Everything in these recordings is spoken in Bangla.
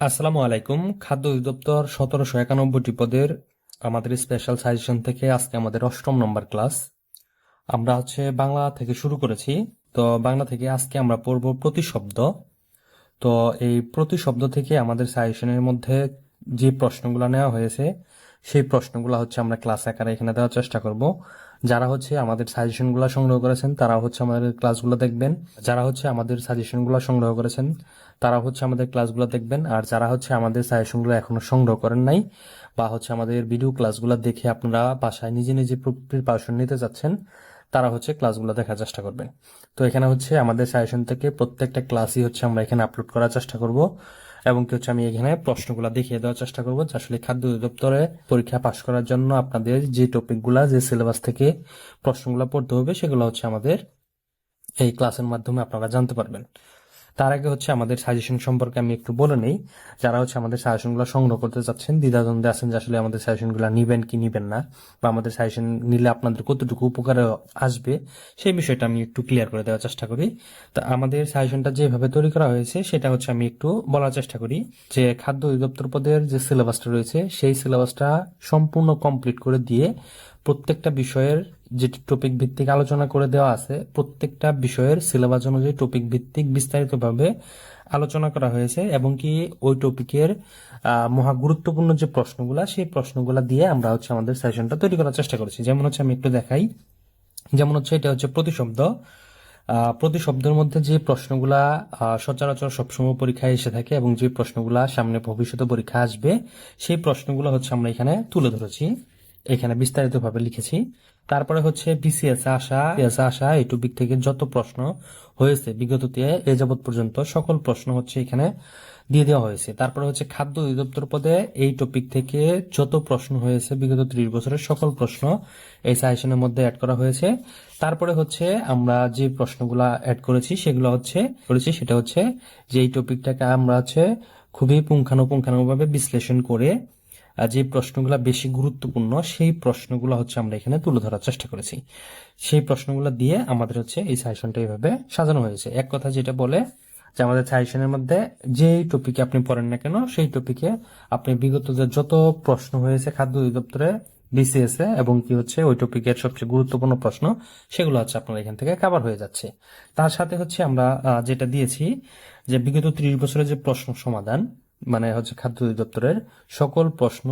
আসসালামু আলাইকুম। খাদ্য অধিদপ্তর সতেরোশো একানব্বইটি পদের আমাদের স্পেশাল সাজেশন থেকে আজকে আমাদের অষ্টম নম্বর ক্লাস আমরা হচ্ছে বাংলা থেকে শুরু করেছি। তো বাংলা থেকে আজকে আমরা পড়ব প্রতিশব্দ। তো এই প্রতিশব্দ থেকে আমাদের সাজেশনের মধ্যে যে প্রশ্নগুলো নেওয়া হয়েছে সেই প্রশ্নগুলো হচ্ছে আমরা ক্লাস আকারে এখানে দেওয়ার চেষ্টা করব। যারা হচ্ছে আমাদের সাজেশনগুলো সংগ্রহ করেছেন, তারা হচ্ছে আমাদের ক্লাসগুলো দেখবেন। যারা হচ্ছে আমাদের সাজেশনগুলো সংগ্রহ করেছেন, তারা হচ্ছে আমাদের ক্লাসগুলো দেখবেন। আর যারা হচ্ছে আমাদের সাজেশনগুলো এখনও সংগ্রহ করেন নাই বা হচ্ছে আমাদের ভিডিও ক্লাসগুলো দেখে আপনারা বাসায় নিজে নিজে প্রিপারেশন নিতে যাচ্ছেন তারা হচ্ছে ক্লাসগুলো দেখার চেষ্টা করবেন। তো এখানে হচ্ছে আমাদের সাজেশন থেকে প্রত্যেকটা ক্লাসই হচ্ছে আমরা এখানে আপলোড করার চেষ্টা করব। এবং কি হচ্ছে আমি এখানে প্রশ্নগুলো দেখিয়ে দেওয়ার চেষ্টা করব আসলে খাদ্য অধিদপ্তরে পরীক্ষা পাশ করার জন্য আপনাদের যে টপিকগুলা যে সিলেবাস থেকে প্রশ্নগুলো পড়তে হবে, সেগুলো হচ্ছে আমাদের এই ক্লাসের মাধ্যমে আপনারা জানতে পারবেন। তার আগে হচ্ছে আমাদের সাজেশন সম্পর্কে আমি একটু বলে নেই। যারা হচ্ছে আমাদের সাজেশনগুলো সংগ্রহ করতে চাচ্ছেন, দ্বিধাদ্বন্দ্বে আছেন যে আসলে আমাদের সাজেশনগুলো নিবেন কি নিবেন না, বা আমাদের সাজেশন নিলে আপনাদের কতটুকু উপকারে আসবে, সেই বিষয়টা আমি একটু ক্লিয়ার করে দেওয়ার চেষ্টা করি। তা আমাদের সাজেশনটা যেভাবে তৈরি করা হয়েছে, সেটা হচ্ছে আমি একটু বলার চেষ্টা করি যে খাদ্য অধিদপ্তর পদের যে সিলেবাসটা রয়েছে, সেই সিলেবাসটা সম্পূর্ণ কমপ্লিট করে দিয়ে প্রত্যেকটা বিষয়ের যে টপিক ভিত্তিক আলোচনা করে দেওয়া আছে প্রত্যেকটা বিষয়ের সিলেবাস অনুযায়ী টপিক ভিত্তিক বিস্তারিতভাবে আলোচনা করা হয়েছে এবং কি ওই টপিকের মহা গুরুত্বপূর্ণ যে প্রশ্নগুলা সেই প্রশ্নগুলা দিয়ে আমরা হচ্ছে আমাদের সেশনটা তৈরি করার চেষ্টা করেছি। যেমন হচ্ছে আমি একটু দেখাই। যেমন হচ্ছে এটা হচ্ছে প্রতিশব্দ। আহ, প্রতিশব্দের মধ্যে যে প্রশ্নগুলা সচরাচর সবসময় পরীক্ষায় এসে থাকে এবং যে প্রশ্নগুলা সামনে ভবিষ্যতে পরীক্ষা আসবে সেই প্রশ্নগুলো হচ্ছে আমরা এখানে তুলে ধরেছি। এখানে বিস্তারিতভাবে লিখেছি। তারপরে হচ্ছে বিসিএস আসা এস আসা এই টপিক থেকে যত প্রশ্ন হয়েছে বিগততে এ যাবৎ পর্যন্ত সকল প্রশ্ন হচ্ছে এখানে দিয়ে দেওয়া হয়েছে। তারপরে হচ্ছে খাদ্য অধিদপ্তর পদে এই টপিক থেকে যত প্রশ্ন হয়েছে, বিগত ত্রিশ বছরের সকল প্রশ্ন এই সাজেশনের মধ্যে অ্যাড করা হয়েছে। তারপরে হচ্ছে আমরা যে প্রশ্নগুলা অ্যাড করেছি, সেগুলো হচ্ছে করেছি, সেটা হচ্ছে যে এই টপিকটাকে আমরা হচ্ছে খুবই পুঙ্খানুপুঙ্খানুভাবে বিশ্লেষণ করে যে প্রশ্নগুলো বেশি গুরুত্বপূর্ণ, সেই প্রশ্নগুলো হচ্ছে আমরা এখানে তুলে ধরার চেষ্টা করেছি। সেই প্রশ্নগুলো দিয়ে আমাদের হচ্ছে এই সাজেশনটা এইভাবে সাজানো হয়েছে। এক কথা যেটা বলে যে আমাদের সাজেশনের মধ্যে যেই টপিকে আপনি পড়েন না কেন, সেই টপিকে আপনি বিগত যে যত প্রশ্ন হয়েছে খাদ্য অধিদপ্তরে বিসিএস এ এবং কি হচ্ছে, ওই টপিকের সবচেয়ে গুরুত্বপূর্ণ প্রশ্ন, সেগুলো হচ্ছে আপনার এখান থেকে কাভার হয়ে যাচ্ছে। তার সাথে হচ্ছে আমরা যেটা দিয়েছি যে বিগত ত্রিশ বছরের যে প্রশ্ন সমাধান মানে হচ্ছে খাদ্য অধিদপ্তরের সকল প্রশ্ন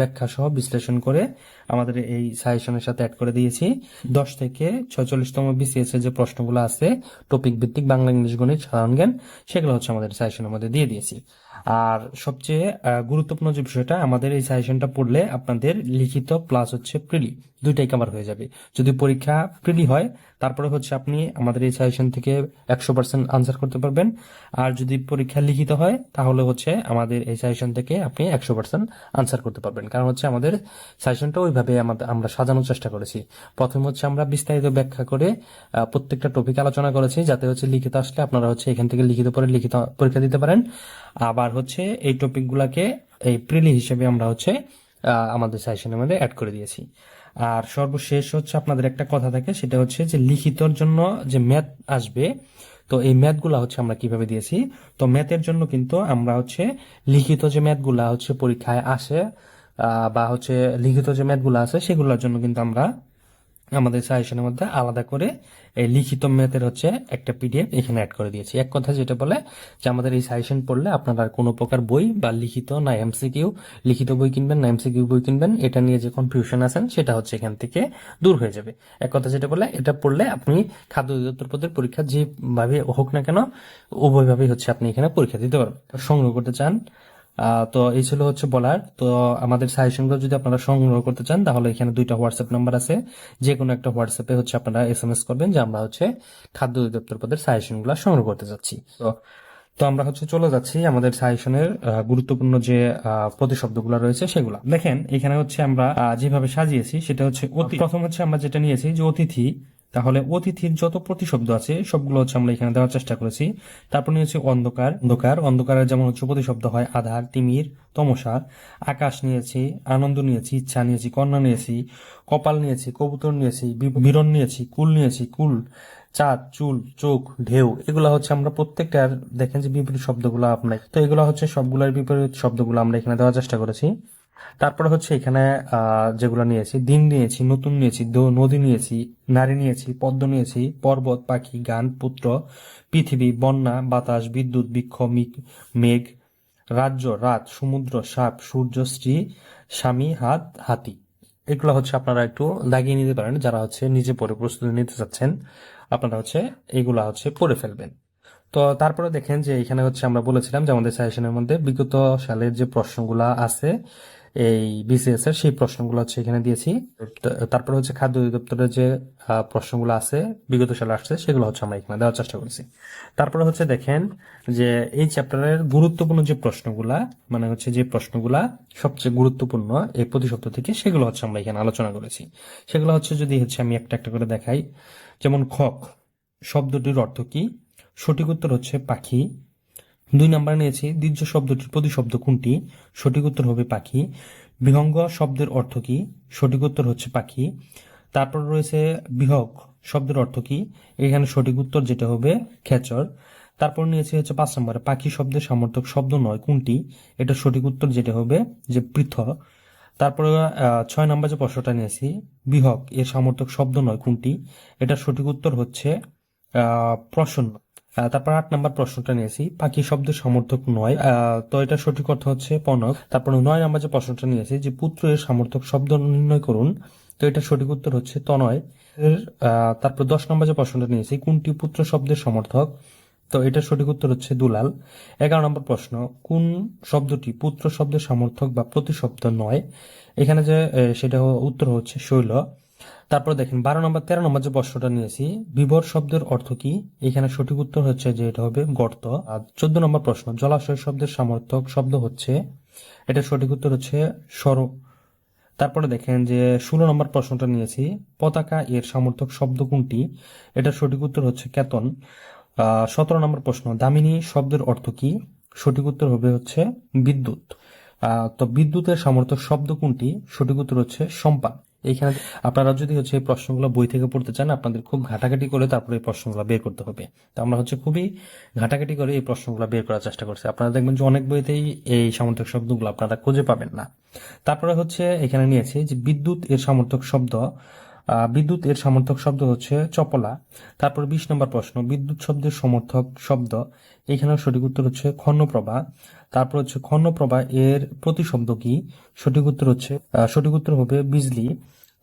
ব্যাখ্যা সহ বিশ্লেষণ করে আমাদের এই সাজেশনের সাথে অ্যাড করে দিয়েছি। দশ থেকে ছয়চল্লিশতম বিসিএস এর যে প্রশ্নগুলো আছে টপিক ভিত্তিক বাংলা, ইংলিশ গণিত, সাধারণ জ্ঞান, সেগুলো হচ্ছে আমাদের সাজেশনের মধ্যে দিয়ে দিয়েছি। আর সবচেয়ে গুরুত্বপূর্ণ যে বিষয়টা, আমাদের এই সাজেশনটা পড়লে আপনাদের লিখিত প্লাস হচ্ছে প্রিলি দুইটাই কভার হয়ে যাবে। যদি পরীক্ষা প্রিলি হয়, তারপরে হচ্ছে আপনি আমাদের এই সাজেশন থেকে একশো পার্সেন্ট আনসার করতে পারবেন। আর যদি পরীক্ষা লিখিত হয়, তাহলে হচ্ছে আমাদের এই সাজেশন থেকে আপনি একশো পার্সেন্ট আনসার করতে পারবেন। কারণ হচ্ছে আমাদের সাজেশনটা ওইভাবে আমরা সাজানোর চেষ্টা করেছি। প্রথম হচ্ছে আমরা বিস্তারিত ব্যাখ্যা করে প্রত্যেকটা টপিক আলোচনা করেছি, যাতে হচ্ছে লিখিত আসলে আপনারা হচ্ছে এখান থেকে লিখিত পরে লিখিত পরীক্ষা দিতে পারেন। আবার হচ্ছে এই টপিকগুলোকে এই প্রিলি হিসেবে আমরা হচ্ছে আমাদের সাজেশনের মধ্যে অ্যাড করে দিয়েছি। আর সর্বশেষ হচ্ছে আপনাদের একটা কথা থাকে, সেটা হচ্ছে যে লিখিতর জন্য যে ম্যাথ আসবে, তো এই ম্যাথগুলা হচ্ছে আমরা কীভাবে দিয়েছি? তো ম্যাথের জন্য কিন্তু আমরা হচ্ছে লিখিত যে ম্যাথগুলা হচ্ছে পরীক্ষায় আসে বা হচ্ছে লিখিত যে ম্যাথগুলো আছে, সেগুলোর জন্য কিন্তু আমরা আমাদের সাজেশনের মধ্যে আলাদা করে এই লিখিত ম্যাথের হচ্ছে একটা পিডিএফ এখানে অ্যাড করে দিয়েছি। এক কথা যেটা বলে যে আমাদের এই সাজেশন পড়লে আপনারা কোনো প্রকার বই বা লিখিত না এমসিকিউ লিখিত বই কিনবেন না এমসিকিউ বই কিনবেন, এটা নিয়ে যে কনফিউশন আছেন, সেটা হচ্ছে এখান থেকে দূর হয়ে যাবে। এক কথা যেটা বলে, এটা পড়লে আপনি খাদ্য অধিদপ্তর পদের পরীক্ষা যেভাবে হোক না কেন, উভয়ভাবেই হচ্ছে আপনি এখানে পরীক্ষা দিতে পারবেন। সংগ্রহ করতে চান তো এই ছিল হচ্ছে বলার। তো আমাদের সাজেশনগুলো যদি আপনারা সংগ্রহ করতে চান, তাহলে এখানে দুইটা হোয়াটসঅ্যাপ নাম্বার আছে। যে কোনো একটা হোয়াটসঅ্যাপে হচ্ছে আপনারা এস এম এস করবেন, যে আমরা হচ্ছে খাদ্য অধিদপ্তর পদের সাজেশনগুলো সংগ্রহ করতে যাচ্ছি। তো তো আমরা হচ্ছে চলে যাচ্ছি আমাদের সাজেশনের গুরুত্বপূর্ণ যে প্রতিশব্দগুলো রয়েছে সেগুলো। দেখেন, এখানে হচ্ছে আমরা যেভাবে সাজিয়েছি, সেটা হচ্ছে প্রথম হচ্ছে আমরা যেটা নিয়েছি যে অতিথি তাহলে অতিথির যত প্রতিশব্দ আছে, সবগুলো হচ্ছে আমরা এখানে দেওয়ার চেষ্টা করেছি। তারপর নিয়ে হচ্ছে অন্ধকার অন্ধকার। অন্ধকারের যেমন হচ্ছে প্রতিশব্দ হয়, আধার, তিমির, তমসা। আকাশ নিয়েছি, আনন্দ নিয়েছি, ইচ্ছা নিয়েছি, কন্যা নিয়েছি, কপাল নিয়েছি, কবুতর নিয়েছি বিরণ নিয়েছি, কুল নিয়েছি, কুল, চাঁদ, চুল, চোখ, ঢেউ, এগুলো হচ্ছে আমরা প্রত্যেকটার দেখেন যে বিপরীত শব্দগুলো আপনার। তো এগুলো হচ্ছে সবগুলোর বিপরীত শব্দগুলো আমরা এখানে দেওয়ার চেষ্টা করেছি। তারপরে হচ্ছে এখানে যেগুলো নিয়েছি দিন নিয়েছি, নতুন নিয়েছি নদী নিয়েছি, নারী নিয়েছি, পদ্ম নিয়েছি, পর্বত, পাখি, গান, পুত্র, পৃথিবী, বন্যা, বাতাস, বিদ্যুৎ, বৃক্ষ মেঘ, রাজ্য, রাত, সমুদ্র, সাপ, সূর্য, স্ত্রী, স্বামী, হাত, হাতি। এগুলো হচ্ছে আপনারা একটু লাগিয়ে নিতে পারেন, যারা হচ্ছে নিজে পড়ে প্রস্তুতি নিতে চাচ্ছেন। আপনারা হচ্ছে এগুলা হচ্ছে পড়ে ফেলবেন। তো তারপরে দেখেন যে এখানে হচ্ছে আমরা বলেছিলাম যে আমাদের সাজেশনের মধ্যে বিগত সালের যে প্রশ্নগুলা আছে এই বিসিএস এর সেই প্রশ্নগুলো হচ্ছে এখানে দিয়েছি। তারপরে হচ্ছে খাদ্য অধিদপ্তরের যে প্রশ্নগুলো আছে, বিগত সালে আসছে, সেগুলো হচ্ছে আমরা এখানে দেওয়ার চেষ্টা করেছি। তারপরে হচ্ছে দেখেন যে এই চ্যাপ্টারের গুরুত্বপূর্ণ যে প্রশ্নগুলা মানে হচ্ছে যে প্রশ্নগুলা সবচেয়ে গুরুত্বপূর্ণ এই প্রতি সপ্তাহ থেকে, সেগুলো হচ্ছে আমরা এখানে আলোচনা করেছি। সেগুলো হচ্ছে যদি হচ্ছে আমি একটা একটা করে দেখাই, যেমন খক শব্দটির অর্থ কি? সঠিক উত্তর হচ্ছে পাখি। দুই নাম্বার নিয়েছি দীর্ঘ শব্দটির প্রতিশব্দ কোনটি? সঠিক উত্তর হবে পাখি। বিহঙ্গ শব্দের অর্থ কি? সঠিক উত্তর হচ্ছে পাখি। তারপর রয়েছে বিহগ শব্দের অর্থ কি? এখানে সঠিক উত্তর যেটা হবে খেচর। তারপর নিয়েছি হচ্ছে পাঁচ নম্বরে, পাখি শব্দের সামর্থক শব্দ নয়, কোনটি? এটা সঠিক উত্তর যেটা হবে যে পৃথ তারপরে ছয় নম্বর যে প্রশ্নটা নিয়েছি, বিহক এর সামর্থক শব্দ নয়, কোনটি? এটা সঠিক উত্তর হচ্ছে প্রসন্ন। তারপর আট নাম্বার প্রশ্নটা নিয়েছি। পাখি শব্দের সমর্থক নয়। তো এটা সঠিক অর্থ হচ্ছে পনক। তারপর নয় নাম্বার যে প্রশ্নটা নিয়েছি, যে পুত্র এর সমর্থক শব্দ নির্ণয় করুন, তো এটা সঠিক উত্তর হচ্ছে তনয়। তারপর দশ নম্বর যে প্রশ্নটা নিয়েছি, কোনটি পুত্র শব্দের সমর্থক তো এটা সঠিক উত্তর হচ্ছে দুলাল। এগারো নম্বর প্রশ্ন, কোন শব্দটি পুত্র শব্দের সমর্থক বা প্রতিশব্দ নয়? এখানে যে সেটা উত্তর হচ্ছে শৈল। তারপর দেখেন, বারো নম্বর, তেরো নম্বর যে প্রশ্নটা নিয়েছি, বিভর শব্দের অর্থ কি? এখানে সঠিক উত্তর হচ্ছে যে এটা হবে গর্ত। আর চোদ্দ নম্বর প্রশ্ন জলাশয় শব্দের সমর্থক শব্দ হচ্ছে, এটা সঠিক উত্তর হচ্ছে সর। তারপরে দেখেন যে ষোলো নম্বর প্রশ্নটা নিয়েছি, পতাকা এর সমর্থক শব্দ কোনটি? এটা সঠিক উত্তর হচ্ছে কেতন। সতেরো নম্বর প্রশ্ন, দামিনী শব্দের অর্থ কি? সঠিক উত্তর হবে হচ্ছে বিদ্যুৎ। তো বিদ্যুতের সমর্থক শব্দ কোনটি? সঠিক উত্তর হচ্ছে সম্পা এইখানে আপনারা যদি হচ্ছে এই প্রশ্নগুলো বই থেকে পড়তে চান, আপনাদের খুব ঘাটাঘাটি করে তারপরে এই প্রশ্নগুলো বের করতে হবে। তো আমরা হচ্ছে খুবই ঘাটাঘাটি করে এই প্রশ্নগুলো বের করার চেষ্টা করছি। আপনারা দেখবেন যে অনেক বইতেই এই সামর্থক শব্দগুলো আপনারা খুঁজে পাবেন না। তারপরে হচ্ছে এখানে নিয়েছি যে বিদ্যুৎ এর সামর্থক শব্দ বিদ্যুৎ এর সমর্থক শব্দ হচ্ছে চপলা। তারপর বিশ নম্বর প্রশ্ন, বিদ্যুৎ শব্দের সমর্থক শব্দ। এখানে সঠিক উত্তর হচ্ছে খন্নপ্রভা। তারপর হচ্ছে খন্নপ্রভা এর প্রতিশব্দ কি? সঠিক উত্তর হচ্ছে সঠিক উত্তর হবে বিজলি।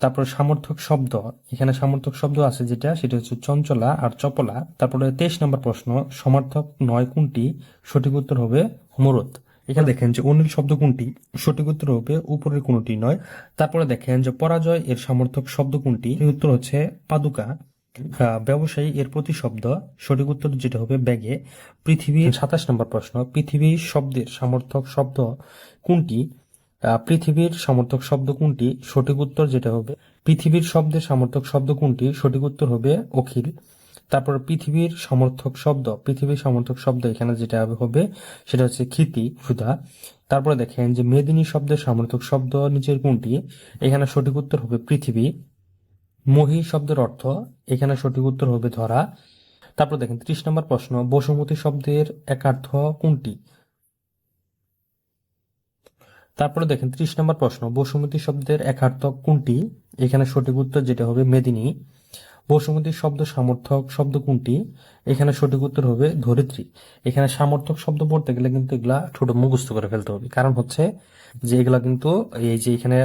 তারপর সামর্থক শব্দ, এখানে সামর্থক শব্দ আছে যেটা, সেটা হচ্ছে চঞ্চলা আর চপলা। তারপরে তেইশ নম্বর প্রশ্ন, সমার্থক নয় কোনটি? সঠিক উত্তর হবে মরুত। এখানে দেখেন যে অনিল শব্দ কোনটি? সঠিক উত্তর হবে উপরের কোনটি নয়। তারপরে দেখেন যে পরাজয় এর সমর্থক শব্দ কোনটি? উত্তর হচ্ছে পাদুকা। আহ, ব্যবসায়ী এর প্রতি শব্দ সঠিক উত্তর যেটা হবে ব্যাগে। পৃথিবীর সাতাশ নম্বর প্রশ্ন পৃথিবী শব্দের সমর্থক শব্দ কোনটি? পৃথিবীর সমর্থক শব্দ কোনটি? সঠিক উত্তর যেটা হবে পৃথিবীর শব্দের সমর্থক শব্দ কোনটি? সঠিক উত্তর হবে অখিল। তারপর পৃথিবীর সমর্থক শব্দ, পৃথিবীর সমর্থক শব্দ এখানে যেটা হবে, সেটা হচ্ছে ক্ষিতি, ক্ষুধা। তারপরে দেখেন যে মেদিনী শব্দের সমর্থক শব্দ নিচের কোনটি? এখানে সঠিক উত্তর হবে পৃথিবী। মহি শব্দের অর্থ, এখানে সঠিক উত্তর হবে ধরা। তারপর দেখেন ত্রিশ নম্বর প্রশ্ন, বসুমতী শব্দের একার্থ কোনটি? তারপরে দেখেন ত্রিশ নম্বর প্রশ্ন, বসুমতী শব্দের একার্থ কোনটি? এখানে সঠিক উত্তর যেটা হবে মেদিনী। বসুমতী শব্দ সামর্থক শব্দ কোনটি? এখানে সঠিক উত্তর হবে ধরিত্রী। এখানে সামর্থক শব্দ পড়তে গেলে কিন্তু এগুলা ছোট মুখস্থ করে ফেলতে হবে। কারণ হচ্ছে যে এগুলা কিন্তু এই যে এখানে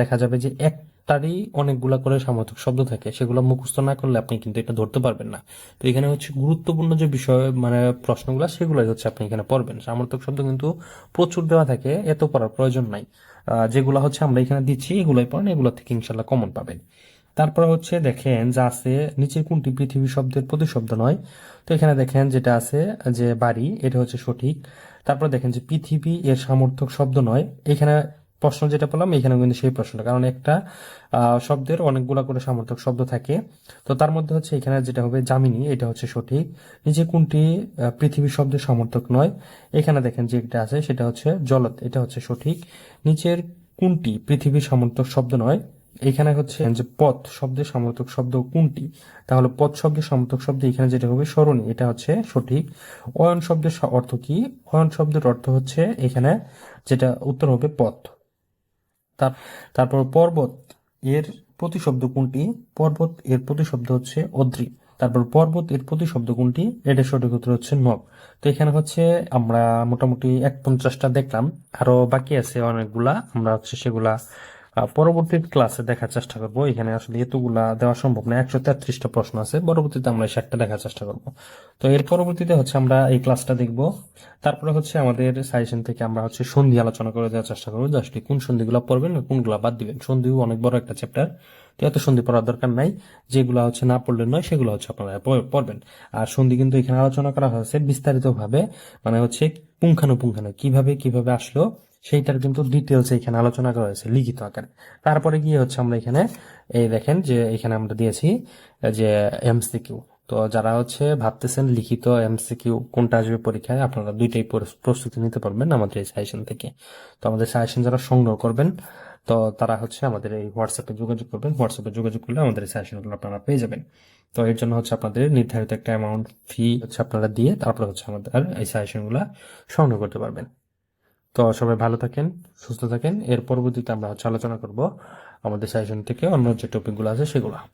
দেখা যাবে যে এক তারই অনেকগুলা করে সামর্থক শব্দ থাকে। সেগুলো মুখস্থ না করলে আপনি কিন্তু এটা ধরতে পারবেন না। তো এখানে হচ্ছে গুরুত্বপূর্ণ যে বিষয় মানে প্রশ্নগুলো, সেগুলোই হচ্ছে আপনি এখানে পড়বেন। সামর্থক শব্দ কিন্তু প্রচুর দেওয়া থাকে, এত পড়ার প্রয়োজন নাই। যেগুলো হচ্ছে আমরা এখানে দিচ্ছি, এগুলোই পড়েন, এগুলো থেকে ইনশাল্লাহ কমন পাবেন। তারপর হচ্ছে দেখেন যা আছে, নিচের কোনটি পৃথিবী শব্দের প্রতিশব্দ নয়? তো এখানে দেখেন যেটা আছে যে বাড়ি, এটা হচ্ছে সঠিক। তারপর দেখেন যে পৃথিবী এর সামর্থক শব্দ নয়। এখানে প্রশ্ন যেটা বললাম এখানে কিন্তু সেই প্রশ্নটা। কারণ একটা শব্দের অনেকগুলা করে সামর্থক শব্দ থাকে। তো তার মধ্যে হচ্ছে এখানে যেটা হবে জামিনী এটা হচ্ছে সঠিক। নিচে কোনটি পৃথিবী শব্দের সমর্থক নয়? এখানে দেখেন যে এটা আছে, সেটা হচ্ছে জলত এটা হচ্ছে সঠিক। নিচের কোনটি পৃথিবীর সমর্থক শব্দ নয়? এখানে হচ্ছে যে পথ, শব্দের সমর্থক শব্দ কোনটি? তাহলে পথ শব্দের সমর্থক শব্দ এখানে যেটা হবে সরণি এটা হচ্ছে সঠিক। অয়ন শব্দের অর্থ কি? অয়ন শব্দের অর্থ হচ্ছে এখানে যেটা উত্তর হবে পথ। তারপর পর্বত, এর প্রতিশব্দ কোনটি? পর্বত, এর প্রতিশব্দ হচ্ছে অদ্রি। তারপর পর্বত, এর প্রতিশব্দ কোনটি? এটা সঠিক উত্তর হচ্ছে নব। তো এখানে হচ্ছে আমরা মোটামুটি এক পঞ্চাশটা দেখলাম। আরও বাকি আছে অনেকগুলা, আমরা হচ্ছে সেগুলা পরবর্তী ক্লাসে দেখার চেষ্টা করব। এখানে আসলে এতগুলা দেওয়া সম্ভব না, একশো তেত্রিশটা প্রশ্ন আছে। পরবর্তীতে আমরা ষাটটা দেখার চেষ্টা করব। তো এর পরবর্তীতে হচ্ছে আমরা এই ক্লাসটা দেখব। তারপরে হচ্ছে আমাদের সাজেশন থেকে আমরা হচ্ছে সন্ধি আলোচনা করে দেওয়ার চেষ্টা করব। জাস্ট কোন সন্ধিগুলো পড়বেন কোনগুলা বাদ দিবেন। সন্ধিও অনেক বড় একটা চ্যাপ্টার তো এত সন্ধি পড়ার দরকার নাই। যেগুলো হচ্ছে না পড়লে নয়, সেগুলো হচ্ছে আপনারা পড়বেন। আর সন্ধি কিন্তু এখানে আলোচনা করা হয়েছে বিস্তারিত ভাবে মানে হচ্ছে পুঙ্খানুপুঙ্খানু, কীভাবে কীভাবে আসলো সেইটার কিন্তু ডিটেলস এখানে আলোচনা করা হয়েছে লিখিত আকারে। তারপরে গিয়ে হচ্ছে আমরা এখানে, এই দেখেন যে এখানে আমরা দিয়েছি যে এমসিকিউ তো যারা হচ্ছে ভাবতেছেন লিখিত এমসিকিউ কোনটা আসবে পরীক্ষায়, আপনারা দুইটাই প্রস্তুতি নিতে পারবেন আমাদের এই সাজেশন থেকে। তো আমাদের সাজেশন যারা সংগ্রহ করবেন, তো তারা হচ্ছে আমাদের এই হোয়াটসঅ্যাপে যোগাযোগ করবেন। হোয়াটসঅ্যাপে যোগাযোগ করলে আমাদের এই সাজেশনগুলো আপনারা পেয়ে যাবেন। তো এর জন্য হচ্ছে আপনাদের নির্ধারিত একটা অ্যামাউন্ট ফি হচ্ছে আপনারা দিয়ে তারপরে হচ্ছে আমাদের এই সাজেশনগুলো সংগ্রহ করতে পারবেন। তো সবাই ভালো থাকেন, সুস্থ থাকেন। এর পরবর্তীতে আমরা হচ্ছে আলোচনা করব আমাদের সাজেশন থেকে অন্য যে টপিকগুলো আছে সেগুলো।